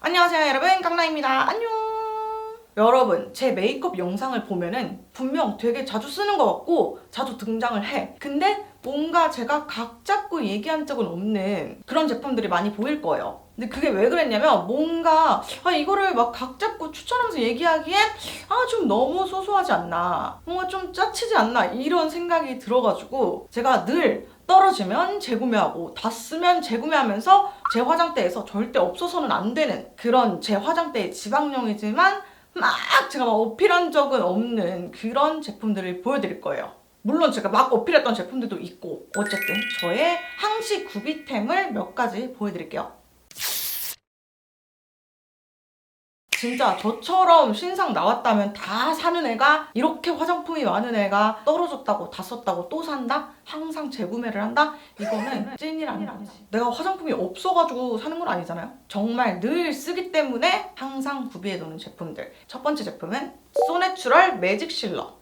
안녕하세요 여러분. 깡라입니다. 안녕. 여러분 제 메이크업 영상을 보면은 분명 되게 자주 쓰는 것 같고 자주 등장을 해. 근데 뭔가 제가 각 잡고 얘기한 적은 없는 그런 제품들이 많이 보일 거예요. 근데 그게 왜 그랬냐면 뭔가 아 이거를 막 각 잡고 추천하면서 얘기하기엔 아 좀 너무 소소하지 않나 뭔가 좀 짜치지 않나 이런 생각이 들어가지고 제가 늘 떨어지면 재구매하고 다 쓰면 재구매하면서 제 화장대에서 절대 없어서는 안 되는 그런 제 화장대의 지방령이지만 막 제가 막 어필한 적은 없는 그런 제품들을 보여드릴 거예요. 물론 제가 막 어필했던 제품들도 있고 어쨌든 저의 항시 구비템을 몇 가지 보여드릴게요. 진짜 저처럼 신상 나왔다면 다 사는 애가 이렇게 화장품이 많은 애가 떨어졌다고 다 썼다고 또 산다? 항상 재구매를 한다? 이거는 찐이라는 거지. 내가 화장품이 없어가지고 사는 건 아니잖아요. 정말 늘 쓰기 때문에 항상 구비해 놓는 제품들. 첫 번째 제품은 소내추럴 매직 실러.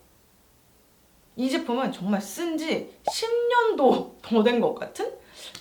이 제품은 정말 쓴 지 10년도 더 된 것 같은?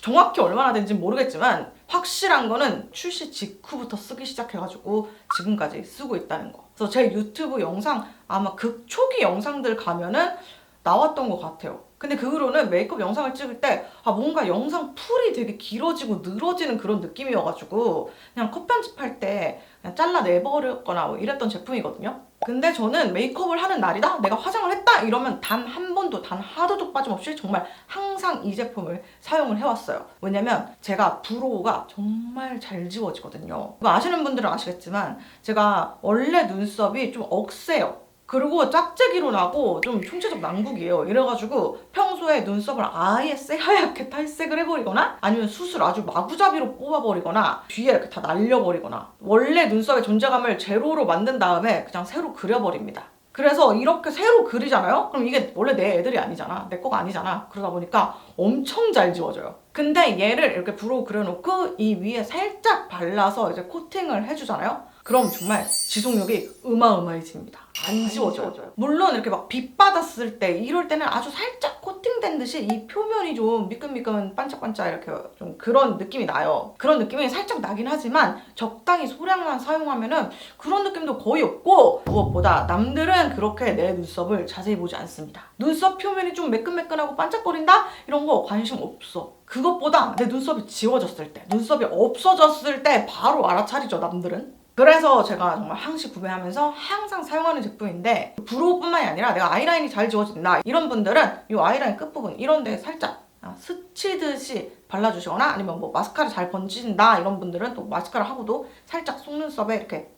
정확히 얼마나 된지 모르겠지만 확실한 거는 출시 직후부터 쓰기 시작해가지고 지금까지 쓰고 있다는 거. 그래서 제 유튜브 영상 아마 극 초기 영상들 가면은 나왔던 것 같아요. 근데 그 후로는 메이크업 영상을 찍을 때 아 뭔가 영상 풀이 되게 길어지고 늘어지는 그런 느낌이어가지고 그냥 컷 편집할 때 그냥 잘라내버렸거나 뭐 이랬던 제품이거든요. 근데 저는 메이크업을 하는 날이다? 내가 화장을 했다? 이러면 단 한 번도 단 하루도 빠짐없이 정말 항상 이 제품을 사용을 해왔어요. 왜냐면 제가 브로우가 정말 잘 지워지거든요. 아시는 분들은 아시겠지만 제가 원래 눈썹이 좀 억세요. 그리고 짝짝이로 나고 좀 총체적 난국이에요. 이래가지고 평소에 눈썹을 아예 새하얗게 탈색을 해버리거나 아니면 수술 아주 마구잡이로 뽑아버리거나 뒤에 이렇게 다 날려버리거나 원래 눈썹의 존재감을 제로로 만든 다음에 그냥 새로 그려버립니다. 그래서 이렇게 새로 그리잖아요? 그럼 이게 원래 내 애들이 아니잖아. 내 거가 아니잖아. 그러다 보니까 엄청 잘 지워져요. 근데 얘를 이렇게 브로우 그려놓고 이 위에 살짝 발라서 이제 코팅을 해주잖아요? 그럼 정말 지속력이 어마어마해집니다. 안 지워져요. 물론 이렇게 막 빛 받았을 때 이럴 때는 아주 살짝 코팅된 듯이 이 표면이 좀 미끈미끈 반짝반짝 이렇게 좀 그런 느낌이 나요. 그런 느낌이 살짝 나긴 하지만 적당히 소량만 사용하면은 그런 느낌도 거의 없고 무엇보다 남들은 그렇게 내 눈썹을 자세히 보지 않습니다. 눈썹 표면이 좀 매끈매끈하고 반짝거린다? 이런 거 관심 없어. 그것보다 내 눈썹이 지워졌을 때, 눈썹이 없어졌을 때 바로 알아차리죠, 남들은. 그래서 제가 정말 항시 구매하면서 항상 사용하는 제품인데 브로우뿐만이 아니라 내가 아이라인이 잘 지워진다 이런 분들은 이 아이라인 끝부분 이런 데 살짝 아, 스치듯이 발라주시거나 아니면 뭐 마스카라 잘 번진다 이런 분들은 또 마스카라 하고도 살짝 속눈썹에 이렇게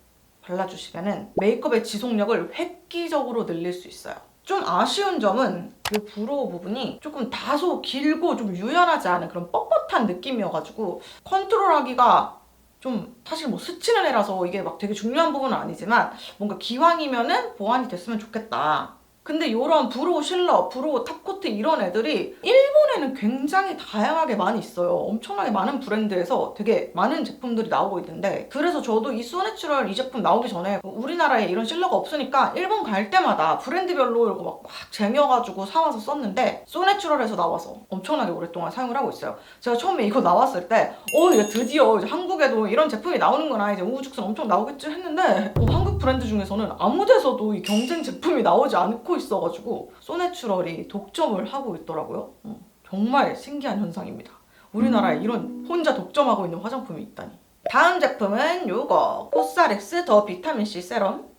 발라주시면은 메이크업의 지속력을 획기적으로 늘릴 수 있어요. 좀 아쉬운 점은 이 브로우 부분이 조금 다소 길고 좀 유연하지 않은 그런 뻣뻣한 느낌이어가지고 컨트롤하기가 좀 사실 뭐 스치는 애라서 이게 막 되게 중요한 부분은 아니지만 뭔가 기왕이면은 보완이 됐으면 좋겠다. 근데 이런 브로우 실러, 브로우 탑코트 이런 애들이 일본에는 굉장히 다양하게 많이 있어요. 엄청나게 많은 브랜드에서 되게 많은 제품들이 나오고 있는데 그래서 저도 이 소내추럴 이 제품 나오기 전에 우리나라에 이런 실러가 없으니까 일본 갈 때마다 브랜드별로 이거 막, 막 쟁여가지고 사와서 썼는데 소내추럴에서 나와서 엄청나게 오랫동안 사용을 하고 있어요. 제가 처음에 이거 나왔을 때 어, 이제 드디어 이제 한국에도 이런 제품이 나오는구나 이제 우후죽순 엄청 나오겠지 했는데 어, 한국 브랜드 중에서는 아무 데서도 이 경쟁 제품이 나오지 않고 있어가지고 소내추럴이 독점을 하고 있더라고요. 어, 정말 신기한 현상입니다. 우리나라에 이런 혼자 독점하고 있는 화장품이 있다니. 다음 제품은 요거 코스알엑스 더 비타민C 세럼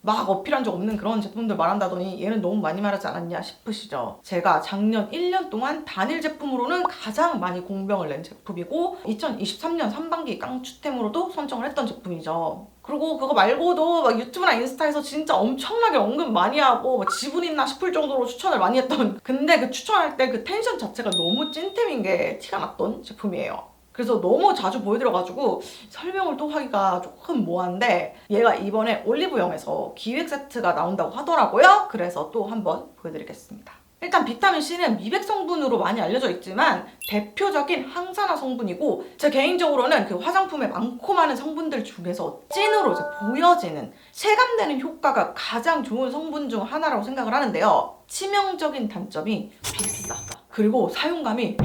막 어필한 적 없는 그런 제품들 말한다더니 얘는 너무 많이 말하지 않았냐 싶으시죠? 제가 작년 1년 동안 단일 제품으로는 가장 많이 공병을 낸 제품이고 2023년 상반기 깡추템으로도 선정을 했던 제품이죠. 그리고 그거 말고도 막 유튜브나 인스타에서 진짜 엄청나게 언급 많이 하고 막 지분 있나 싶을 정도로 추천을 많이 했던 근데 그 추천할 때 그 텐션 자체가 너무 찐템인 게 티가 났던 제품이에요. 그래서 너무 자주 보여드려가지고 설명을 또 하기가 조금 뭐한데 얘가 이번에 올리브영에서 기획 세트가 나온다고 하더라고요. 그래서 또 한번 보여드리겠습니다. 일단 비타민C는 미백 성분으로 많이 알려져 있지만 대표적인 항산화 성분이고 제 개인적으로는 그 화장품에 많고 많은 성분들 중에서 찐으로 이제 보여지는 체감되는 효과가 가장 좋은 성분 중 하나라고 생각을 하는데요. 치명적인 단점이 비싸다. 그리고 사용감이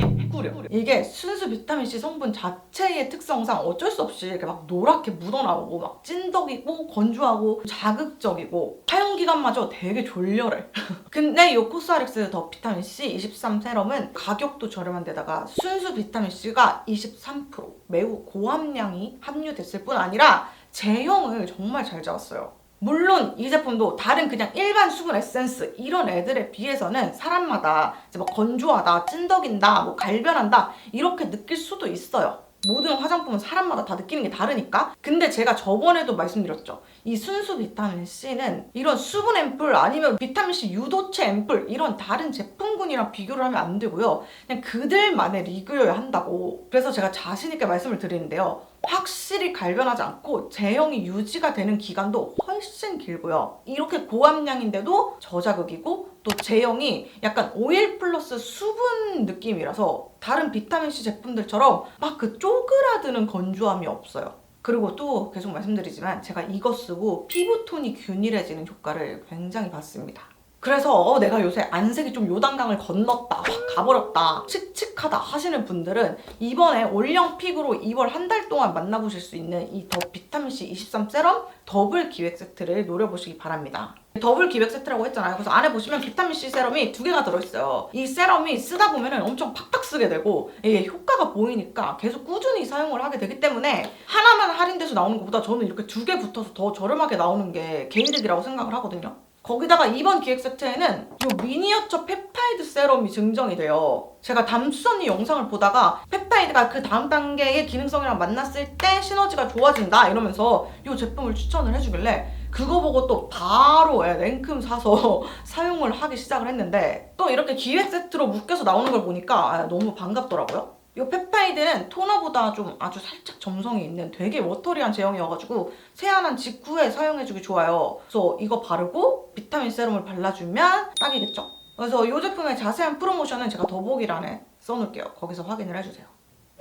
개구려. 이게 순수 비타민C 성분 자체의 특성상 어쩔 수 없이 이렇게 막 노랗게 묻어나오고 막 찐덕이고 건조하고 자극적이고 사용 기간마저 되게 졸렬해. 근데 이 코스알엑스 더 비타민C 23 세럼은 가격도 저렴한 데다가 순수 비타민C가 23% 매우 고함량이 함유됐을 뿐 아니라 제형을 정말 잘 잡았어요. 물론 이 제품도 다른 그냥 일반 수분 에센스 이런 애들에 비해서는 사람마다 이제 뭐 건조하다, 찐덕인다, 뭐 갈변한다 이렇게 느낄 수도 있어요. 모든 화장품은 사람마다 다 느끼는 게 다르니까. 근데 제가 저번에도 말씀드렸죠. 이 순수 비타민 C는 이런 수분 앰플 아니면 비타민 C 유도체 앰플 이런 다른 제품군이랑 비교를 하면 안 되고요. 그냥 그들만의 리그여야 한다고. 그래서 제가 자신 있게 말씀을 드리는데요. 확실히 갈변하지 않고 제형이 유지가 되는 기간도 훨씬 길고요. 이렇게 고함량인데도 저자극이고 또 제형이 약간 오일 플러스 수분 느낌이라서 다른 비타민C 제품들처럼 막 그 쪼그라드는 건조함이 없어요. 그리고 또 계속 말씀드리지만 제가 이거 쓰고 피부톤이 균일해지는 효과를 굉장히 봤습니다. 그래서 어, 내가 요새 안색이 좀 요단강을 건넜다, 확 가버렸다, 칙칙하다 하시는 분들은 이번에 올영 픽으로 2월 한 달 동안 만나보실 수 있는 이 더 비타민C 23 세럼 더블 기획 세트를 노려보시기 바랍니다. 더블 기획 세트라고 했잖아요. 그래서 안에 보시면 비타민C 세럼이 두 개가 들어있어요. 이 세럼이 쓰다 보면 엄청 팍팍 쓰게 되고 이게 효과가 보이니까 계속 꾸준히 사용을 하게 되기 때문에 하나만 할인돼서 나오는 것보다 저는 이렇게 두 개 붙어서 더 저렴하게 나오는 게 개이득이라고 생각을 하거든요. 거기다가 이번 기획 세트에는 이 미니어처 펩타이드 세럼이 증정이 돼요. 제가 담수 언니 영상을 보다가 펩타이드가 그 다음 단계의 기능성이랑 만났을 때 시너지가 좋아진다 이러면서 이 제품을 추천을 해주길래 그거 보고 또 바로 예, 냉큼 사서 사용을 하기 시작을 했는데 또 이렇게 기획 세트로 묶여서 나오는 걸 보니까 아, 너무 반갑더라고요. 이 펩타이드는 토너보다 좀 아주 살짝 점성이 있는 되게 워터리한 제형이어가지고 세안한 직후에 사용해주기 좋아요. 그래서 이거 바르고 비타민 세럼을 발라주면 딱이겠죠? 그래서 이 제품의 자세한 프로모션은 제가 더보기란에 써놓을게요. 거기서 확인을 해주세요.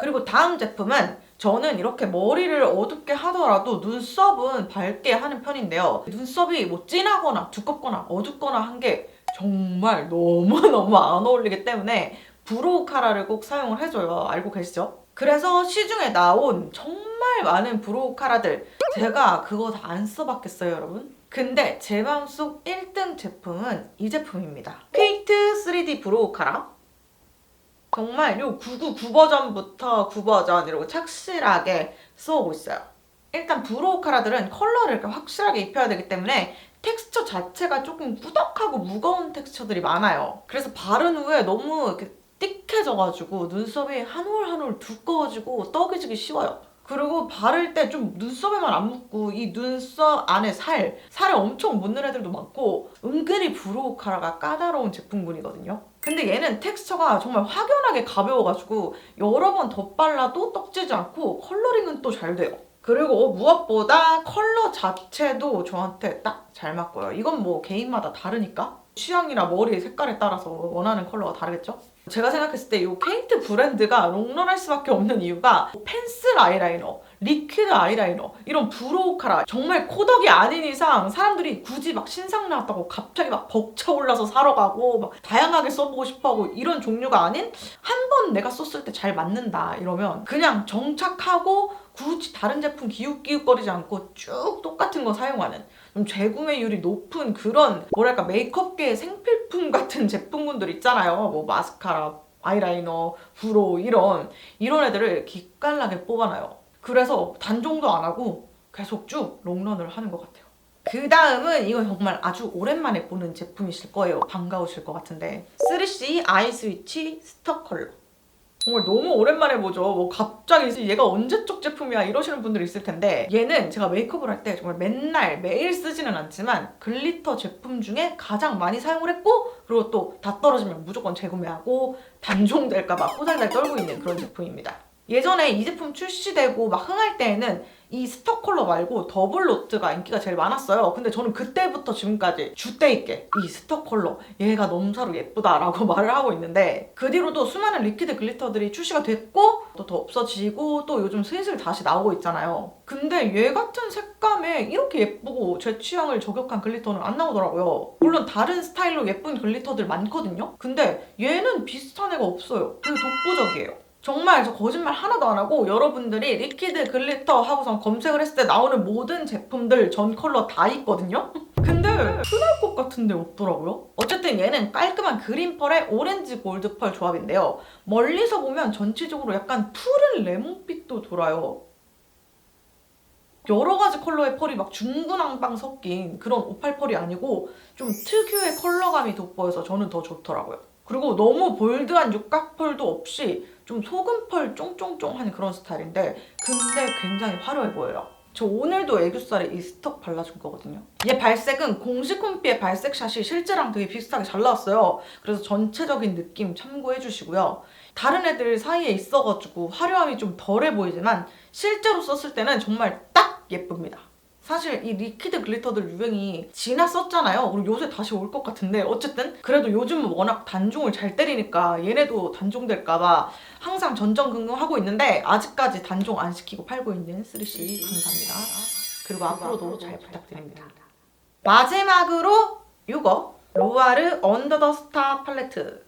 그리고 다음 제품은 저는 이렇게 머리를 어둡게 하더라도 눈썹은 밝게 하는 편인데요. 눈썹이 뭐 진하거나 두껍거나 어둡거나 한 게 정말 너무너무 안 어울리기 때문에 브로우 카라를 꼭 사용을 해줘요. 알고 계시죠? 그래서 시중에 나온 정말 많은 브로우 카라들 제가 그거 다 안 써봤겠어요, 여러분? 근데 제 마음속 1등 제품은 이 제품입니다. 케이트 3D 브로우 카라. 정말 요 999 버전부터 9 버전 이러고 착실하게 써오고 있어요. 일단 브로우 카라들은 컬러를 이렇게 확실하게 입혀야 되기 때문에 텍스처 자체가 조금 꾸덕하고 무거운 텍스처들이 많아요. 그래서 바른 후에 너무 이렇게 띡해져가지고 눈썹이 한 올 한 올 두꺼워지고 떡이지기 쉬워요. 그리고 바를 때 좀 눈썹에만 안 묻고 이 눈썹 안에 살, 살에 엄청 묻는 애들도 많고 은근히 브로우 카라가 까다로운 제품군이거든요. 근데 얘는 텍스처가 정말 확연하게 가벼워가지고 여러 번 덧발라도 떡지지 않고 컬러링은 또 잘 돼요. 그리고 무엇보다 컬러 자체도 저한테 딱 잘 맞고요. 이건 뭐 개인마다 다르니까 취향이나 머리 색깔에 따라서 원하는 컬러가 다르겠죠? 제가 생각했을 때 이 케이트 브랜드가 롱런할 수밖에 없는 이유가 펜슬 아이라이너, 리퀴드 아이라이너, 이런 브로우 카라 정말 코덕이 아닌 이상 사람들이 굳이 막 신상 나왔다고 갑자기 막 벅차올라서 사러 가고 막 다양하게 써보고 싶어하고 이런 종류가 아닌 한 번 내가 썼을 때 잘 맞는다 이러면 그냥 정착하고 굳이 다른 제품 기웃기웃거리지 않고 쭉 똑같은 거 사용하는 좀 재구매율이 높은 그런 뭐랄까 메이크업계의 생필품 같은 제품군들 있잖아요. 뭐 마스카라, 아이라이너, 브로우 이런 이런 애들을 기깔나게 뽑아놔요. 그래서 단종도 안 하고 계속 쭉 롱런을 하는 것 같아요. 그 다음은 이거 정말 아주 오랜만에 보는 제품이실 거예요. 반가우실 것 같은데 3C 아이 스위치 스톡 컬러. 정말 너무 오랜만에 보죠. 뭐 갑자기 얘가 언제적 제품이야 이러시는 분들이 있을 텐데 얘는 제가 메이크업을 할 때 정말 맨날 매일 쓰지는 않지만 글리터 제품 중에 가장 많이 사용을 했고 그리고 또 다 떨어지면 무조건 재구매하고 단종될까봐 호달달 떨고 있는 그런 제품입니다. 예전에 이 제품 출시되고 막 흥할 때에는 이 스톡 컬러 말고 더블 노트가 인기가 제일 많았어요. 근데 저는 그때부터 지금까지 주때 있게 이 스톡 컬러 얘가 넘사로 예쁘다라고 말을 하고 있는데 그 뒤로도 수많은 리퀴드 글리터들이 출시가 됐고 또 더 없어지고 또 요즘 슬슬 다시 나오고 있잖아요. 근데 얘 같은 색감에 이렇게 예쁘고 제 취향을 저격한 글리터는 안 나오더라고요. 물론 다른 스타일로 예쁜 글리터들 많거든요. 근데 얘는 비슷한 애가 없어요. 되게 독보적이에요. 정말 저 거짓말 하나도 안 하고 여러분들이 리퀴드 글리터 하고선 검색을 했을 때 나오는 모든 제품들 전 컬러 다 있거든요? 근데 흔할 것 같은데 없더라고요? 어쨌든 얘는 깔끔한 그린 펄에 오렌지 골드 펄 조합인데요. 멀리서 보면 전체적으로 약간 푸른 레몬빛도 돌아요. 여러 가지 컬러의 펄이 막 중구난방 섞인 그런 오팔 펄이 아니고 좀 특유의 컬러감이 돋보여서 저는 더 좋더라고요. 그리고 너무 볼드한 육각펄도 없이 좀 소금펄 쫑쫑쫑한 그런 스타일인데 근데 굉장히 화려해 보여요. 저 오늘도 애교살에 이 스톡 발라준 거거든요. 얘 발색은 공식 콤피의 발색샷이 실제랑 되게 비슷하게 잘 나왔어요. 그래서 전체적인 느낌 참고해 주시고요. 다른 애들 사이에 있어가지고 화려함이 좀 덜해 보이지만 실제로 썼을 때는 정말 딱 예쁩니다. 사실 이 리퀴드 글리터들 유행이 지났었잖아요. 그리고 요새 다시 올 것 같은데 어쨌든 그래도 요즘은 워낙 단종을 잘 때리니까 얘네도 단종될까봐 항상 전전긍긍 하고 있는데 아직까지 단종 안 시키고 팔고 있는 3C 감사합니다. 그리고 앞으로도 잘 부탁드립니다. 마지막으로 이거 로아르 언더 더 스타 팔레트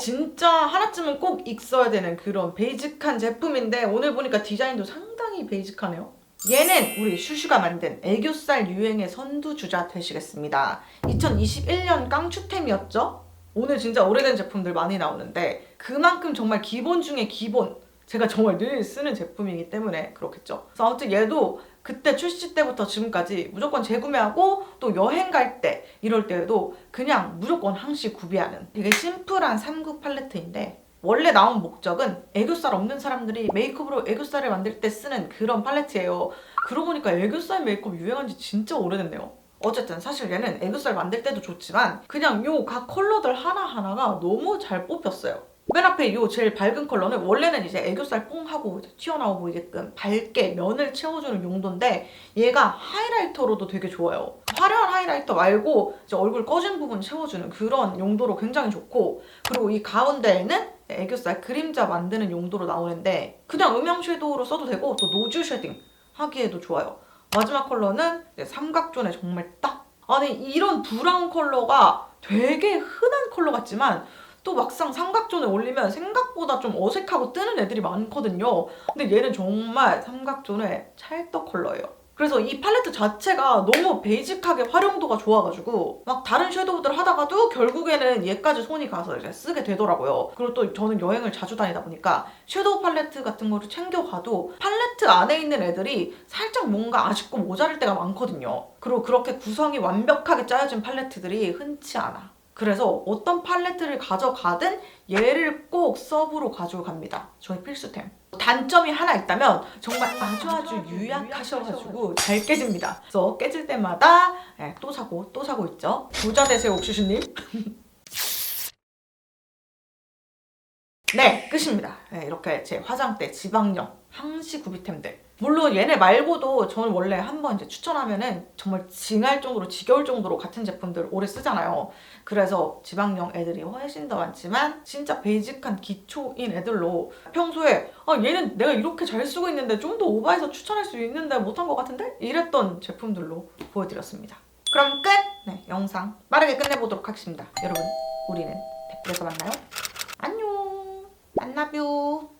진짜 하나쯤은 꼭 있어야 되는 그런 베이직한 제품인데 오늘 보니까 디자인도 상당히 베이직하네요. 얘는 우리 슈슈가 만든 애교살 유행의 선두주자 되시겠습니다. 2021년 깡추템이었죠? 오늘 진짜 오래된 제품들 많이 나오는데 그만큼 정말 기본 중에 기본 제가 정말 늘 쓰는 제품이기 때문에 그렇겠죠. 그래서 아무튼 얘도 그때 출시 때부터 지금까지 무조건 재구매하고 또 여행 갈 때 이럴 때에도 그냥 무조건 항시 구비하는 되게 심플한 3구 팔레트인데 원래 나온 목적은 애교살 없는 사람들이 메이크업으로 애교살을 만들 때 쓰는 그런 팔레트예요. 그러고 보니까 애교살 메이크업 유행한 지 진짜 오래됐네요. 어쨌든 사실 얘는 애교살 만들 때도 좋지만 그냥 요 각 컬러들 하나하나가 너무 잘 뽑혔어요. 맨 앞에 이 제일 밝은 컬러는 원래는 이제 애교살 뽕 하고 이제 튀어나와 보이게끔 밝게 면을 채워주는 용도인데 얘가 하이라이터로도 되게 좋아요. 화려한 하이라이터 말고 이제 얼굴 꺼진 부분 채워주는 그런 용도로 굉장히 좋고 그리고 이 가운데에는 애교살 그림자 만드는 용도로 나오는데 그냥 음영 섀도우로 써도 되고 또 노즈 쉐딩 하기에도 좋아요. 마지막 컬러는 삼각존에 정말 딱 아니 이런 브라운 컬러가 되게 흔한 컬러 같지만 또 막상 삼각존에 올리면 생각보다 좀 어색하고 뜨는 애들이 많거든요. 근데 얘는 정말 삼각존의 찰떡 컬러예요. 그래서 이 팔레트 자체가 너무 베이직하게 활용도가 좋아가지고 막 다른 섀도우들 하다가도 결국에는 얘까지 손이 가서 이제 쓰게 되더라고요. 그리고 또 저는 여행을 자주 다니다 보니까 섀도우 팔레트 같은 거를 챙겨가도 팔레트 안에 있는 애들이 살짝 뭔가 아쉽고 모자랄 때가 많거든요. 그리고 그렇게 구성이 완벽하게 짜여진 팔레트들이 흔치 않아. 그래서 어떤 팔레트를 가져가든 얘를 꼭 서브로 가지고 갑니다. 저의 필수템. 단점이 하나 있다면 정말 아주 아주 유약하셔가지고 잘 깨집니다. 그래서 깨질 때마다 예, 또 사고 또 사고 있죠. 부자 되세요 옥슈슈님. 네 끝입니다. 예, 이렇게 제 화장대 지방령 항시 구비템들. 물론 얘네 말고도 저는 원래 한번 이제 추천하면은 정말 징할 정도로 지겨울 정도로 같은 제품들 오래 쓰잖아요. 그래서 지방령 애들이 훨씬 더 많지만 진짜 베이직한 기초인 애들로 평소에 아 얘는 내가 이렇게 잘 쓰고 있는데 좀 더 오버해서 추천할 수 있는데 못한 것 같은데? 이랬던 제품들로 보여드렸습니다. 그럼 끝! 네, 영상 빠르게 끝내보도록 하겠습니다. 여러분, 우리는 댓글에서 만나요. 안녕! 만나뷰!